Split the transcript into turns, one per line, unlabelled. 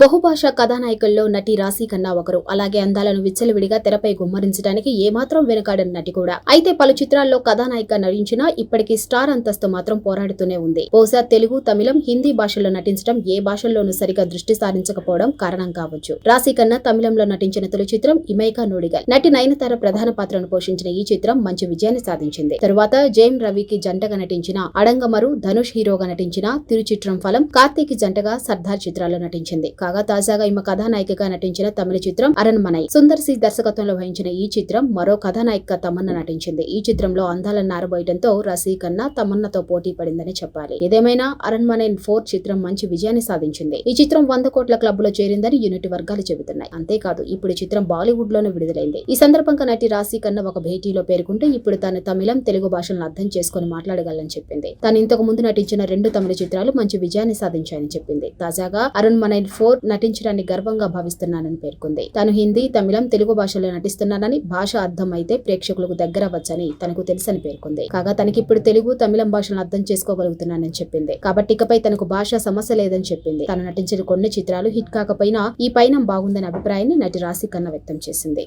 బహుభాషా కథానాయకుల్లో నటి రాశి ఖన్నా ఒకరు. అలాగే అందాలను విచ్చలవిడిగా తెరపై గుమ్మరించడానికి ఏమాత్రం వెనుకాడని నటి కూడా. అయితే పలు చిత్రాల్లో కథానాయిక నటించినా ఇప్పటికీ స్టార్ అంతస్తు మాత్రం పోరాడుతూనే ఉంది. బహుశా తెలుగు తమిళం హిందీ భాషల్లో నటించడం ఏ భాషల్లోనూ సరిగా దృష్టి సారించకపోవడం కారణం కావచ్చు. రాశి ఖన్నా తమిళంలో నటించిన తొలి చిత్రం ఇమైకా నోడిగల్. నటి నయనతార ప్రధాన పాత్రను పోషించిన ఈ చిత్రం మంచి విజయాన్ని సాధించింది. తరువాత జయం రవికి జంటగా నటించిన అడంగమరు ధనుష్ హీరోగా నటించిన తిరుచిట్రం ఫలం కార్తీక్ జంటగా సర్దార్ చిత్రాల్లో నటించింది. కాగా తాజాగా ఈమె కథానాయికగా నటించిన తమిళ చిత్రం అరణ్మనై. సుందర్ సి దర్శకత్వంలో వహించిన ఈ చిత్రం మరో కథానాయిక తమన్నా నటించింది. ఈ చిత్రంలో అందాలను నారబోయడంతో రసీ కన్నా తమన్నతో పోటీ పడిందని చెప్పాలి. ఏదేమైనా అరణ్మనై ఫోర్ చిత్రం మంచి విజయాన్ని సాధించింది. ఈ చిత్రం వంద కోట్ల క్లబ్లో చేరిందని యూనిట్ వర్గాలు చెబుతున్నాయి. అంతేకాదు ఇప్పుడు ఈ చిత్రం బాలీవుడ్లోనే విడుదలైంది. ఈ సందర్భంగా నటి రాశి కన్నా ఒక భేటీలో పేర్కొంటూ ఇప్పుడు తాను తమిళం తెలుగు భాషలను అర్థం చేసుకుని మాట్లాడగలని చెప్పింది. తాను ఇంతకు ముందు నటించిన రెండు తమిళ చిత్రాలు మంచి విజయాన్ని సాధించాయని చెప్పింది. తాజాగా అరుణ్ మనైన్ ఫోర్ నటించడాన్ని గర్వంగా భావిస్తున్నానని పేర్కొంది. తాను హిందీ తమిళం తెలుగు భాషలో నటిస్తున్నానని భాష అర్థం అయితే ప్రేక్షకులకు దగ్గర వచ్చని తనకు తెలుసని పేర్కొంది. కాగా తనకిప్పుడు తెలుగు తమిళం భాషలను అర్థం చేసుకోగలుగుతున్నానని చెప్పింది. కాబట్టి ఇకపై తనకు భాష సమస్య లేదని చెప్పింది. తాను నటించిన కొన్ని చిత్రాలు హిట్ కాకపోయినా ఈ పైన బాగుందనే అభిప్రాయాన్ని నటి రాశి కన్నా వ్యక్తం చేసింది.